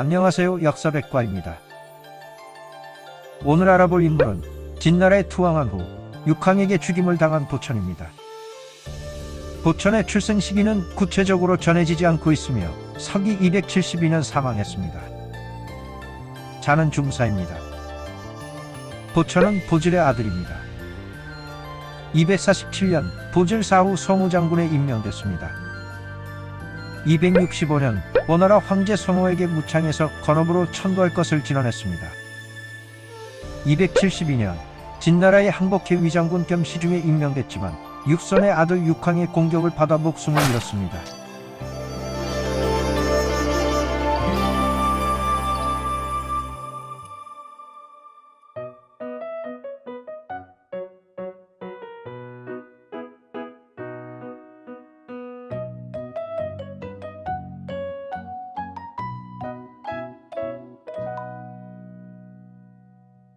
안녕하세요 역사백과입니다. 오늘 알아볼 인물은 진나라에 투항한 후 육항에게 죽임을 당한 보천입니다. 보천의 출생 시기는 구체적으로 전해지지 않고 있으며 서기 272년 사망했습니다. 자는 중사입니다. 보천은 보질의 아들입니다. 247년 보질 사후 성우 장군에 임명됐습니다. 265년 원나라 황제 성호에게 무창에서 건업으로 천도할 것을 진언했습니다. 272년 진나라의 항복회 위장군 겸 시중에 임명됐지만 육선의 아들 육항의 공격을 받아 목숨을 잃었습니다.